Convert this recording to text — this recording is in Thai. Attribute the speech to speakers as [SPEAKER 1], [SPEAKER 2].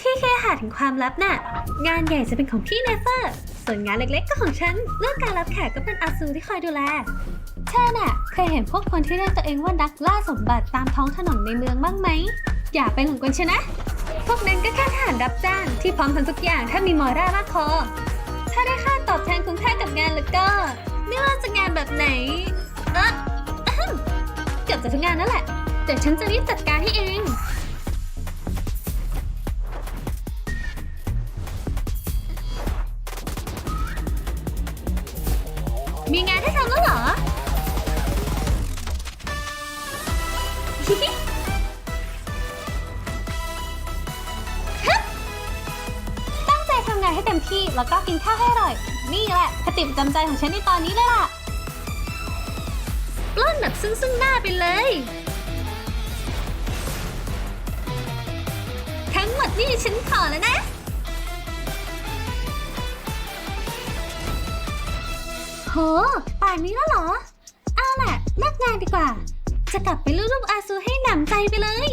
[SPEAKER 1] ที่แค่หาถึงความลับน่ะ งานใหญ่จะเป็นของพี่เนเฟอร์ ส่วนงานเล็กๆก็ของฉัน เรื่องการรับแขกก็เป็นอาซูที่คอยดูแลเธอน่ะ เคยเห็นพวกคนที่เรียกตัวเองว่านักล่าสมบัติตามท้องถนนในเมืองบ้างไหม อย่าไปหลงกลชนะ พวกนั้นก็แค่ทหารรับจ้างที่พร้อมทำทุกอย่างถ้ามีมอร่ามากพอ ถ้าได้ค่าตอบแทนคุ้มค่ากับงานแล้วก็ ไม่ว่าจะงานแบบไหนเออเกือบจะทุกงานนั่นแหละ เดี๋ยวฉันจะรีบจัดการให้เอง มีงานให้ทำแล้วเหรอฮิฮิฮึบตั้งใจทำงานให้เต็มที่แล้วก็กินข้าวให้อร่อย นี่แหละคติประจำใจของฉันในตอนนี้เลยล่ะ ปล้นแบบซึ่งซึ่งหน้าไปเลย ทั้งหมดนี่ฉันขอแล้วนะ โห ป่านนี้แล้วเหรอ เอาแหละเลิกงานดีกว่า จะกลับไปรูปรูปอาซูให้หนำใจไปเลย